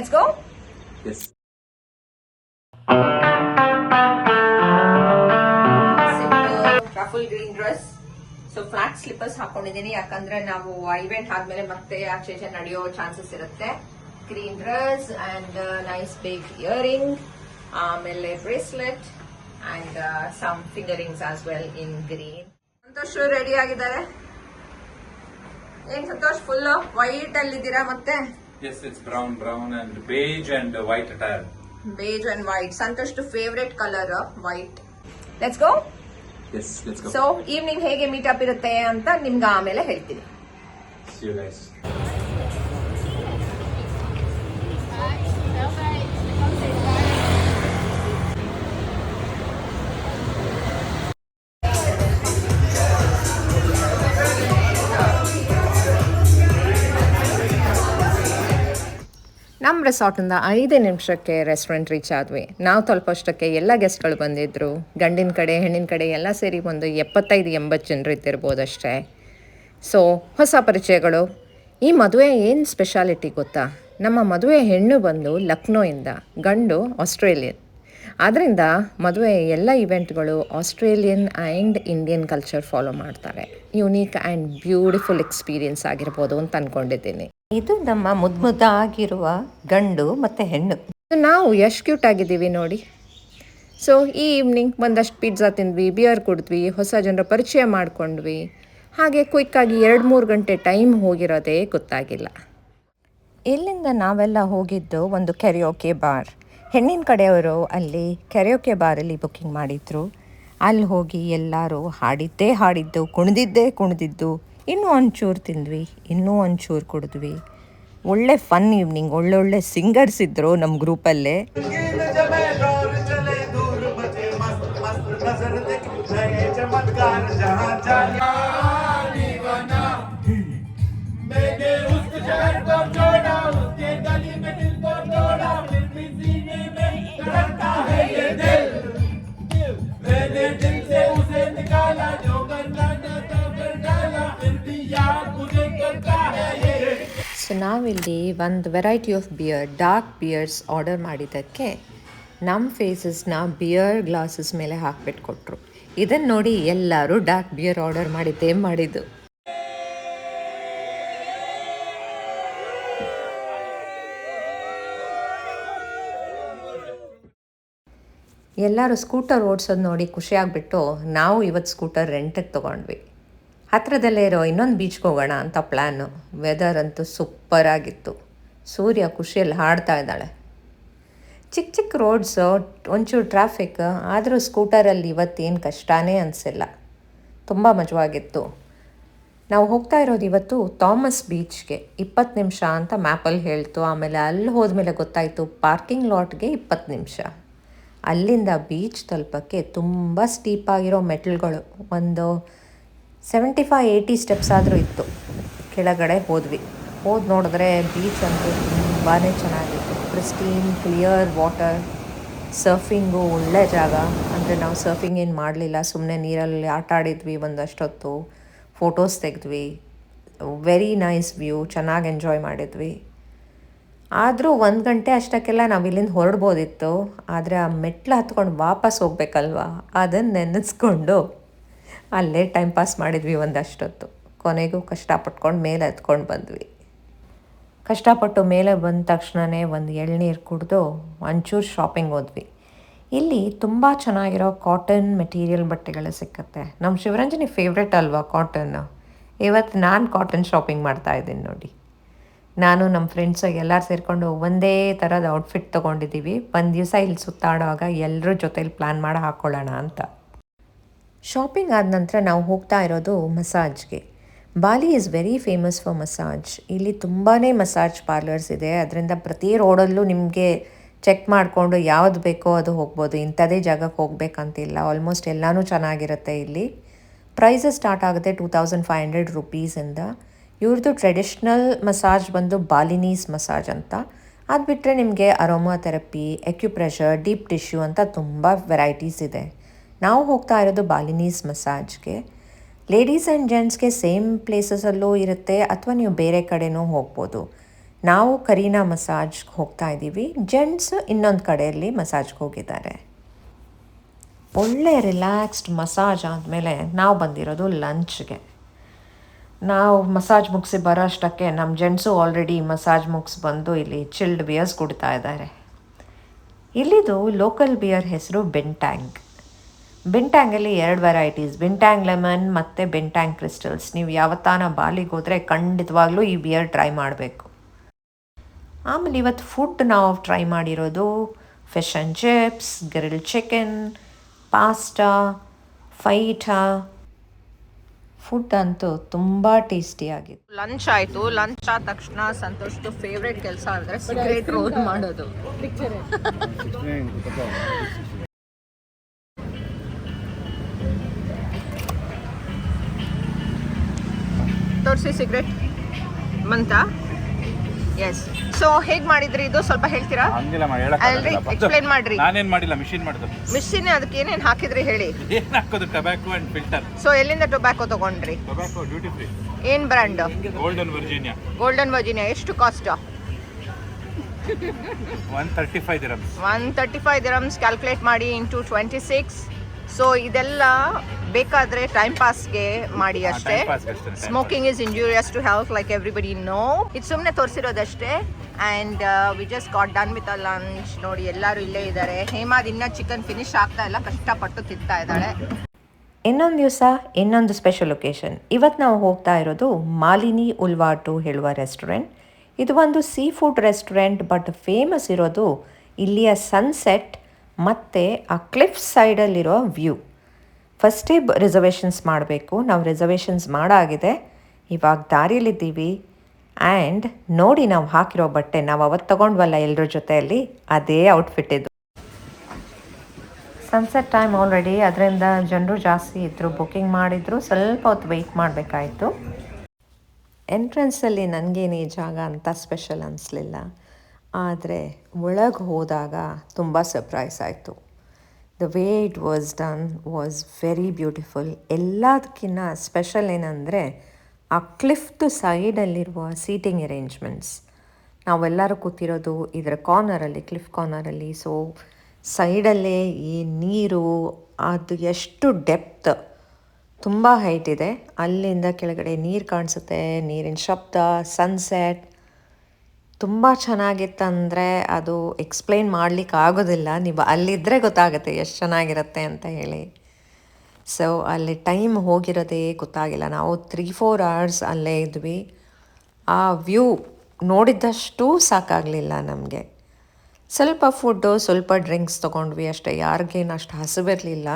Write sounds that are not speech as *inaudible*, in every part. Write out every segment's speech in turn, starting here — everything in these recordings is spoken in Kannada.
Let's go? Yes. Green dress so flat slippers ಹಾಕೊಂಡಿದ್ದೀನಿ. ಯಾಕಂದ್ರೆ ನಾವು ಇವೆಂಟ್ ಆದ್ಮೇಲೆ ಮತ್ತೆ ಆಚೆ ಈಚೆ ನಡೆಯೋ ಚಾನ್ಸಸ್ ಇರುತ್ತೆ. Green dress and nice beige earring ಆಮೇಲೆ bracelet and some finger rings as well in green Santosh ready ಆಗಿದ್ದಾರೆ? ಏನ್ ಸಂತೋಷ್ ಫುಲ್ ವೈಟ್ ಅಲ್ಲಿದ್ದೀರಾ ಮತ್ತೆ? Yes, it's brown, brown and beige and white attire. Beige and white. Santosh, white favorite color of white. Let's go? Yes, let's go. So, evening ಹೇಗೆ ಮೀಟಪ್ ಇರುತ್ತೆ ಅಂತ ನಿಮ್ಗೆ ಆಮೇಲೆ ಹೇಳ್ತೀನಿ See you guys. ರೆಸಾರ್ಟಿಂದ ಐದೇ ನಿಮಿಷಕ್ಕೆ ರೆಸ್ಟೋರೆಂಟ್ ರೀಚ್ ಆದ್ವಿ. ನಾವು ತಲುಪೋಷ್ಟಕ್ಕೆ ಎಲ್ಲ ಗೆಸ್ಟ್ಗಳು ಬಂದಿದ್ದರು ಗಂಡಿನ ಕಡೆ, ಹೆಣ್ಣಿನ ಕಡೆ ಎಲ್ಲ ಸೇರಿ ಒಂದು ಎಪ್ಪತ್ತೈದು, ಎಂಬತ್ತು ಜನರು ಇದ್ದಿರ್ಬೋದು ಅಷ್ಟೇ. ಸೊ ಹೊಸ ಪರಿಚಯಗಳು. ಈ ಮದುವೆ ಏನು ಸ್ಪೆಷಾಲಿಟಿ ಗೊತ್ತಾ? ನಮ್ಮ ಮದುವೆ ಹೆಣ್ಣು ಬಂದು ಲಕ್ನೋಯಿಂದ, ಗಂಡು ಆಸ್ಟ್ರೇಲಿಯನ್. ಆದ್ದರಿಂದ ಮದುವೆ ಎಲ್ಲ ಇವೆಂಟ್ಗಳು Australian and Indian culture follow ಮಾಡ್ತಾರೆ. ಯುನೀಕ್ ಆ್ಯಂಡ್ ಬ್ಯೂಟಿಫುಲ್ ಎಕ್ಸ್ಪೀರಿಯನ್ಸ್ ಆಗಿರ್ಬೋದು ಅಂತ ಅಂದ್ಕೊಂಡಿದ್ದೀನಿ ಇದು ನಮ್ಮ ಮುದ್ಮುದ ಮುದ್ದಾಗಿರುವ ಗಂಡು ಮತ್ತು ಹೆಣ್ಣು. ನಾವು ಎಷ್ಟು ಕ್ಯೂಟ್ ಆಗಿದ್ದೀವಿ ನೋಡಿ. ಸೊ ಈ ಈವ್ನಿಂಗ್ ಒಂದಷ್ಟು ಪಿಜ್ಜಾ ತಿಂದ್ವಿ ಬಿಯರ್ ಕುಡಿದ್ವಿ ಹೊಸ ಜನರ ಪರಿಚಯ ಮಾಡ್ಕೊಂಡ್ವಿ. ಹಾಗೆ ಕ್ವಿಕ್ಕಾಗಿ ಎರಡು ಮೂರು ಗಂಟೆ ಟೈಮ್ ಹೋಗಿರೋದೇ ಗೊತ್ತಾಗಿಲ್ಲ. ಇಲ್ಲಿಂದ ನಾವೆಲ್ಲ ಹೋಗಿದ್ದು ಒಂದು ಕೆರೆಯೋಕೆ ಬಾರ್ ಹೆಣ್ಣಿನ ಕಡೆಯವರು ಅಲ್ಲಿ ಕೆರೆಯೋಕೆ ಬಾರಲ್ಲಿ ಬುಕ್ಕಿಂಗ್ ಮಾಡಿದ್ರು. ಅಲ್ಲಿ ಹೋಗಿ ಎಲ್ಲರೂ ಹಾಡಿದ್ದೇ ಹಾಡಿದ್ದು ಕುಣಿದಿದ್ದೇ ಕುಣಿದಿದ್ದು. ಇನ್ನೂ ಒಂಚೂರು ತಿಂದ್ವಿ, ಇನ್ನೂ ಒಂಚೂರು ಕುಡಿದ್ವಿ. ಒಳ್ಳೆ ಫನ್ ಈವ್ನಿಂಗ್ ಒಳ್ಳೊಳ್ಳೆ ಸಿಂಗರ್ಸ್ ಇದ್ರು ನಮ್ಮ ಗ್ರೂಪಲ್ಲೇ. ಚಮತ್ಕಾರ ಸೊ ನಾವಿಲ್ಲಿ ಒಂದು variety of beer dark beers order ಮಾಡಿದ್ದಕ್ಕೆ. ನಮ್ಮ ಫೇಸಸ್ನ ಬಿಯರ್ ಗ್ಲಾಸಸ್ ಮೇಲೆ ಹಾಕ್ಬಿಟ್ಟು ಕೊಟ್ಟರು ಇದನ್ನು ನೋಡಿ ಎಲ್ಲರೂ ಡಾರ್ಕ್ ಬಿಯರ್ ಆರ್ಡರ್ ಮಾಡಿದ್ದೇ ಮಾಡಿದ್ದು? ಎಲ್ಲರೂ ಸ್ಕೂಟರ್ ಓಡಿಸೋದು ನೋಡಿ ಖುಷಿಯಾಗ್ಬಿಟ್ಟು ನಾವು ಇವತ್ತು ಸ್ಕೂಟರ್ ರೆಂಟಿಗೆ ತೊಗೊಂಡ್ವಿ. ಹತ್ರದಲ್ಲೇ ಇರೋ ಇನ್ನೊಂದು ಬೀಚ್ಗೆ ಹೋಗೋಣ ಅಂತ ಪ್ಲ್ಯಾನು ವೆದರ್ ಅಂತೂ ಸೂಪರ್ ಆಗಿತ್ತು. ಸೂರ್ಯ ಖುಷಿಯಲ್ಲಿ ಹಾಡ್ತಾ ಇದ್ದಾಳೆ. ಚಿಕ್ಕ ಚಿಕ್ಕ ರೋಡ್ಸು ಒಂಚೂರು ಟ್ರಾಫಿಕ್ ಆದರೂ ಸ್ಕೂಟರಲ್ಲಿ ಇವತ್ತೇನು ಕಷ್ಟನೇ ಅನಿಸಿಲ್ಲ. ತುಂಬ ಮಜವಾಗಿತ್ತು. ನಾವು ಹೋಗ್ತಾ ಇರೋದು ಇವತ್ತು ಥಾಮಸ್ ಬೀಚ್ಗೆ ಇಪ್ಪತ್ತು ನಿಮಿಷ ಅಂತ ಮ್ಯಾಪಲ್ಲಿ ಹೇಳ್ತು. ಆಮೇಲೆ ಅಲ್ಲಿ ಹೋದ್ಮೇಲೆ ಗೊತ್ತಾಯಿತು ಪಾರ್ಕಿಂಗ್ ಲಾಟ್ಗೆ ಇಪ್ಪತ್ತು ನಿಮಿಷ. ಅಲ್ಲಿಂದ ಬೀಚ್ ತಲುಪಕ್ಕೆ ತುಂಬ ಸ್ಟೀಪ್ ಆಗಿರೋ ಮೆಟ್ಲ್ಗಳು. ಒಂದು ಸೆವೆಂಟಿ ಫೈವ್ ಏಯ್ಟಿ ಸ್ಟೆಪ್ಸ್ ಆದರೂ ಇತ್ತು. ಕೆಳಗಡೆ ಹೋದ್ವಿ. ಹೋದ್ ನೋಡಿದ್ರೆ ಬೀಚ್ ಅಂತೂ ತುಂಬಾ ಚೆನ್ನಾಗಿತ್ತು. ಕ್ರಿಸ್ಟೀನ್ ಕ್ಲಿಯರ್ ವಾಟರ್ ಸರ್ಫಿಂಗು ಒಳ್ಳೆ ಜಾಗ. ಅಂದರೆ ನಾವು ಸರ್ಫಿಂಗ್ ಏನು ಮಾಡಲಿಲ್ಲ ಸುಮ್ಮನೆ ನೀರಲ್ಲಿ ಆಟ ಆಡಿದ್ವಿ ಒಂದಷ್ಟೊತ್ತು. ಫೋಟೋಸ್ ತೆಗೆದ್ವಿ. ವೆರಿ ನೈಸ್ ವ್ಯೂ ಚೆನ್ನಾಗಿ ಎಂಜಾಯ್ ಮಾಡಿದ್ವಿ. ಆದರೂ ಒಂದು ಗಂಟೆ ಅಷ್ಟಕ್ಕೆಲ್ಲ ನಾವು ಇಲ್ಲಿಂದ ಹೊರಡ್ಬೋದಿತ್ತು. ಆದರೆ ಆ ಮೆಟ್ಲು ಹತ್ಕೊಂಡು ವಾಪಸ್ ಹೋಗ್ಬೇಕಲ್ವಾ? ಅದನ್ನು ನೆನೆಸ್ಕೊಂಡು ಅಲ್ಲೇ ಟೈಮ್ ಪಾಸ್ ಮಾಡಿದ್ವಿ ಒಂದಷ್ಟೊತ್ತು. ಕೊನೆಗೂ ಕಷ್ಟಪಟ್ಕೊಂಡು ಮೇಲೆ ಹತ್ಕೊಂಡು ಬಂದ್ವಿ. ಕಷ್ಟಪಟ್ಟು ಮೇಲೆ ಬಂದ ತಕ್ಷಣವೇ ಒಂದು ಎಳ್ನೀರು ಕುಡಿದು ಒಂಚೂರು ಶಾಪಿಂಗ್ ಹೋದ್ವಿ. ಇಲ್ಲಿ ತುಂಬ ಚೆನ್ನಾಗಿರೋ ಕಾಟನ್ ಮೆಟೀರಿಯಲ್ ಬಟ್ಟೆಗಳು ಸಿಕ್ಕತ್ತೆ. ನಮ್ಮ ಶಿವರಂಜನಿ ಫೇವ್ರೆಟ್ ಅಲ್ವಾ ಕಾಟನ್ ಇವತ್ತು ನಾನು ಕಾಟನ್ ಶಾಪಿಂಗ್ ಮಾಡ್ತಾ ಇದ್ದೀನಿ ನೋಡಿ. ನಾನು ನಮ್ಮ ಫ್ರೆಂಡ್ಸ್ ಎಲ್ಲರೂ ಸೇರಿಕೊಂಡು ಒಂದೇ ಥರದ ಔಟ್ಫಿಟ್ ತೊಗೊಂಡಿದ್ದೀವಿ ಒಂದು ದಿವಸ ಇಲ್ಲಿ ಸುತ್ತಾಡುವಾಗ ಎಲ್ಲರ ಜೊತೆಲಿ ಪ್ಲ್ಯಾನ್ ಮಾಡಿ ಹಾಕ್ಕೊಳ್ಳೋಣ ಅಂತ. ಶಾಪಿಂಗ್ ಆದ ನಂತರ ನಾವು ಹೋಗ್ತಾ ಇರೋದು ಮಸಾಜ್ಗೆ. Bali is very famous for massage ಇಲ್ಲಿ ತುಂಬಾ ಮಸಾಜ್ ಪಾರ್ಲರ್ಸ್ ಇದೆ. ಅದರಿಂದ ಪ್ರತಿ ರೋಡಲ್ಲೂ ನಿಮಗೆ ಚೆಕ್ ಮಾಡಿಕೊಂಡು ಯಾವ್ದು ಬೇಕೋ ಅದು ಹೋಗ್ಬೋದು. ಇಂಥದೇ ಜಾಗಕ್ಕೆ ಹೋಗ್ಬೇಕಂತಿಲ್ಲ. ಆಲ್ಮೋಸ್ಟ್ ಎಲ್ಲನೂ ಚೆನ್ನಾಗಿರುತ್ತೆ ಇಲ್ಲಿ. ಪ್ರೈಸಸ್ ಸ್ಟಾರ್ಟ್ ಆಗುತ್ತೆ ಟೂ ತೌಸಂಡ್ ಫೈವ್ ಹಂಡ್ರೆಡ್ ರುಪೀಸಿಂದ ಇವ್ರದ್ದು ಟ್ರೆಡಿಷ್ನಲ್ ಮಸಾಜ್ ಬಂದು ಬಾಲಿನೀಸ್ ಮಸಾಜ್ ಅಂತ. ಅದು ಬಿಟ್ಟರೆ ನಿಮಗೆ aromatherapy acupressure deep tissue ಅಂತ ತುಂಬ ವೆರೈಟೀಸ್ ಇದೆ. ನಾವು ಹೋಗ್ತಾ ಇರೋದು ಬಾಲಿನೀಸ್ ಮಸಾಜ್ಗೆ. ಲೇಡೀಸ್ ಆ್ಯಂಡ್ ಜೆಂಟ್ಸ್ಗೆ ಸೇಮ್ ಪ್ಲೇಸಸಲ್ಲೂ ಇರುತ್ತೆ, ಅಥವಾ ನೀವು ಬೇರೆ ಕಡೆನೂ ಹೋಗ್ಬೋದು. ನಾವು ಕರೀನಾ ಮಸಾಜ್ಗೆ ಹೋಗ್ತಾ ಇದ್ದೀವಿ. ಜೆಂಟ್ಸ್ ಇನ್ನೊಂದು ಕಡೆಯಲ್ಲಿ ಮಸಾಜ್ಗೆ ಹೋಗಿದ್ದಾರೆ. ಒಳ್ಳೆ ರಿಲ್ಯಾಕ್ಸ್ಡ್ ಮಸಾಜ್ ಆದಮೇಲೆ ನಾವು ಬಂದಿರೋದು ಲಂಚ್ಗೆ. ನಾವು ಮಸಾಜ್ ಮುಗಿಸಿ ಬರೋ ಅಷ್ಟಕ್ಕೆ ನಮ್ಮ ಜೆಂಟ್ಸು ಆಲ್ರೆಡಿ ಮಸಾಜ್ ಮುಗಿಸಿ ಬಂದು ಇಲ್ಲಿ ಚಿಲ್ಡ್ ಬಿಯರ್ಸ್ ಕುಡ್ತಾ ಇದ್ದಾರೆ. ಇಲ್ಲಿದು ಲೋಕಲ್ ಬಿಯರ್ ಹೆಸರು ಬೆಂಟ್ಯಾಂಗ್ ಬೆಂಟ್ಯಾಂಗಲ್ಲಿ ಎರಡು ವೆರೈಟೀಸ್ ಬಿಂಟ್ಯಾಂಗ್ ಲೆಮನ್ ಮತ್ತು ಬಿಂಟ್ಯಾಂಗ್ ಕ್ರಿಸ್ಟಲ್ಸ್ ನೀವು ಯಾವತ್ತಾನ ಬಾಲಿಗೆ ಹೋದರೆ ಖಂಡಿತವಾಗ್ಲೂ ಈ ಬಿಯರ್ ಟ್ರೈ ಮಾಡಬೇಕು. ಆಮೇಲೆ ಇವತ್ತು ಫುಡ್ ನಾವು ಟ್ರೈ ಮಾಡಿರೋದು fish and chips grill chicken pasta ಫೈಟಾ food ಅಂತೂ ತುಂಬ ಟೇಸ್ಟಿಯಾಗಿತ್ತು ಲಂಚ್ ಆಯಿತು. ಲಂಚ್ ಆದ ತಕ್ಷಣ ಸಂತೋಷ್ದು ಫೇವ್ರೆಟ್ ಕೆಲಸ ಅಂದರೆ ಸಿಗರೇಟ್ ರೋಲ್ ಮಾಡೋದು. *laughs* ತೋರಿಸಿ ಸಿಗರೇಟ್? ಮಂತ? ಎಸ್ ಸೊ ಹೇಗ್ ಮಾಡಿದ್ರಿ ಇದು? ಸ್ವಲ್ಪ ಹೇಳ್ತೀರಾ? ಹಂಗಿಲ್ಲ ಮಾಡಿ ಅಲ್ರಿ ಎಕ್ಸ್ಪ್ಲೇನ್ ಮಾಡ್ರಿ. ನಾನೇನ್ ಮಾಡಿಲ್ಲ ಮಿಷಿನ್ ಮಾಡಿದ್ರು ಮಿಷಿನ್ ಅದಕ್ಕೆ ಏನೇನು ಹಾಕಿದ್ರಿ ಹೇಳಿ? ಏನ್ ಹಾಕೋದು? ಟೊಬ್ಯಾಕೋ ಅಂಡ್ ಫಿಲ್ಟರ್ ಸೊ ಎಲ್ಲಿಂದ ಟೊಬ್ಯಾಕೋ ತಗೊಂಡ್ರಿ? ಟೊಬ್ಯಾಕೋ ಡ್ಯೂಟಿ ಫ್ರೀ ಏನು brand golden Virginia golden Virginia ಎಷ್ಟು cost one thirty five dirhams one thirty five dirhams calculate ಮಾಡಿ ಇಂಟು ಟ್ವೆಂಟಿ ಸಿಕ್ಸ್ ಸೊ ಇದೆಲ್ಲ ಬೇಕಾದರೆ ಟೈಮ್ ಪಾಸ್ಗೆ ಮಾಡಿ ಅಷ್ಟೇ. Smoking is injurious to health like everybody know ಇದು ಸುಮ್ಮನೆ ತೋರಿಸಿರೋದಷ್ಟೇ. And we just got done with a lunch ನೋಡಿ ಎಲ್ಲರೂ ಇಲ್ಲೇ ಇದ್ದಾರೆ ಹೇಮಾದ್ ಇನ್ನೂ ಚಿಕನ್ ಫಿನಿಶ್ ಆಗ್ತಾ ಇಲ್ಲ. ಕಷ್ಟಪಟ್ಟು ತಿಂತಾ ಇದ್ದಾಳೆ. ಇನ್ನೊಂದು ದಿವಸ ಇನ್ನೊಂದು ಸ್ಪೆಷಲ್ ಲೊಕೇಶನ್ ಇವತ್ತು ನಾವು ಹೋಗ್ತಾ ಇರೋದು ಮಾಲಿನಿ ಉಲ್ವಾಟು ಹೇಳುವ ರೆಸ್ಟೋರೆಂಟ್ ಇದು ಒಂದು sea food restaurant but famous ಇರೋದು ಇಲ್ಲಿಯ ಸನ್ಸೆಟ್ ಮತ್ತು ಆ ಕ್ಲಿಫ್ ಸೈಡಲ್ಲಿರೋ ವ್ಯೂ ಫಸ್ಟೇ ರಿಸರ್ವೇಷನ್ಸ್ ಮಾಡಬೇಕು. ನಾವು ರಿಸರ್ವೇಷನ್ಸ್ ಮಾಡಾಗಿದೆ. ಇವಾಗ ದಾರಿಯಲ್ಲಿದ್ದೀವಿ. ಆ್ಯಂಡ್ ನೋಡಿ ನಾವು ಹಾಕಿರೋ ಬಟ್ಟೆ ನಾವು ಅವತ್ತು ತಗೊಂಡ್ವಲ್ಲ ಎಲ್ಲರ ಜೊತೆಯಲ್ಲಿ, ಅದೇ ಔಟ್ಫಿಟ್ ಇದು. ಸನ್ಸೆಟ್ ಟೈಮ್ ಆಲ್ರೆಡಿ ಅದರಿಂದ ಜನರು ಜಾಸ್ತಿ ಇದ್ದರು ಬುಕ್ಕಿಂಗ್ ಮಾಡಿದ್ರು. ಸ್ವಲ್ಪ ಹೊತ್ತು ವೆಯ್ಟ್ ಮಾಡಬೇಕಾಯಿತು. ಎಂಟ್ರೆನ್ಸಲ್ಲಿ ನನಗೇನು ಈ ಜಾಗ ಅಂತ ಸ್ಪೆಷಲ್ ಅನಿಸ್ಲಿಲ್ಲ. ಆದರೆ ಒಳಗೆ ಹೋದಾಗ ತುಂಬ ಸರ್ಪ್ರೈಸ್ ಆಯಿತು. The way it was done was very beautiful ಎಲ್ಲದಕ್ಕಿಂತ ಸ್ಪೆಷಲ್ ಏನಂದರೆ, ಆ ಕ್ಲಿಫ್ದು ಸೈಡಲ್ಲಿರುವ ಸೀಟಿಂಗ್ ಅರೇಂಜ್ಮೆಂಟ್ಸ್ ನಾವೆಲ್ಲರೂ ಕೂತಿರೋದು ಇದರ ಕಾರ್ನರಲ್ಲಿ ಕ್ಲಿಫ್ ಕಾರ್ನರಲ್ಲಿ ಸೊ ಸೈಡಲ್ಲೇ ಈ ನೀರು, ಅದು ಎಷ್ಟು ಡೆಪ್ತ್ ತುಂಬ ಹೈಟ್ ಇದೆ. ಅಲ್ಲಿಂದ ಕೆಳಗಡೆ ನೀರು ಕಾಣಿಸುತ್ತೆ, ನೀರಿನ ಶಬ್ದ ಸನ್ಸೆಟ್ ತುಂಬ ಚೆನ್ನಾಗಿತ್ತಂದರೆ ಅದು ಎಕ್ಸ್ಪ್ಲೈನ್ ಮಾಡಲಿಕ್ಕೆ ಆಗೋದಿಲ್ಲ. ನೀವು ಅಲ್ಲಿದ್ದರೆ ಗೊತ್ತಾಗುತ್ತೆ ಎಷ್ಟು ಚೆನ್ನಾಗಿರುತ್ತೆ ಅಂತ ಹೇಳಿ. ಸೊ ಅಲ್ಲಿ ಟೈಮ್ ಹೋಗಿರೋದೇ ಗೊತ್ತಾಗಿಲ್ಲ. ನಾವು ತ್ರೀ ಫೋರ್ ಅವರ್ಸ್ ಅಲ್ಲೇ ಇದ್ವಿ. ಆ ವ್ಯೂ ನೋಡಿದ್ದಷ್ಟು ಸಾಕಾಗಲಿಲ್ಲ ನಮಗೆ. ಸ್ವಲ್ಪ ಫುಡ್ಡು ಸ್ವಲ್ಪ ಡ್ರಿಂಕ್ಸ್ ತೊಗೊಂಡ್ವಿ ಅಷ್ಟೇ. ಯಾರಿಗೇನು ಅಷ್ಟು ಹಸಿವಿರಲಿಲ್ಲ.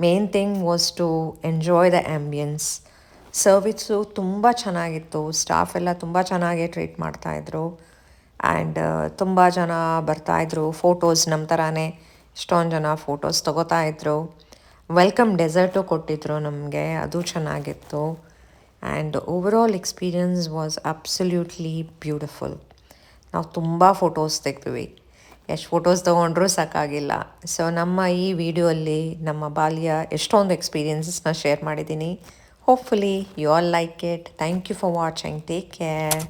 Main thing was to enjoy the ambience service ತುಂಬ ಚೆನ್ನಾಗಿತ್ತು. ಸ್ಟಾಫ್ ಎಲ್ಲ ತುಂಬ ಚೆನ್ನಾಗೇ ಟ್ರೀಟ್ ಮಾಡ್ತಾಯಿದ್ರು ಆ್ಯಂಡ್ ತುಂಬ ಜನ ಬರ್ತಾಯಿದ್ರು ಫೋಟೋಸ್ ನಮ್ಮ ಥರನೇ ಎಷ್ಟೊಂದು ಜನ ಫೋಟೋಸ್ ತೊಗೋತಾಯಿದ್ರು ವೆಲ್ಕಮ್ ಡೆಸರ್ಟು ಕೊಟ್ಟಿದ್ರು ನಮಗೆ. ಅದು ಚೆನ್ನಾಗಿತ್ತು. And overall experience was absolutely beautiful. ನಾವು ತುಂಬ ಫೋಟೋಸ್ ತೆಗ್ದಿವಿ. ಎಷ್ಟು ಫೋಟೋಸ್ ತೊಗೊಂಡ್ರೂ ಸಾಕಾಗಿಲ್ಲ. ಸೊ, ನಮ್ಮ ಈ ವಿಡಿಯೋ ಅಲ್ಲಿ ನಮ್ಮ ಬಾಲ್ಯ ಎಷ್ಟೊಂದು ಎಕ್ಸ್ಪೀರಿಯನ್ಸಸ್ನ ಶೇರ್ ಮಾಡಿದ್ದೀನಿ. Hopefully, you all like it. Thank you for watching. Take care.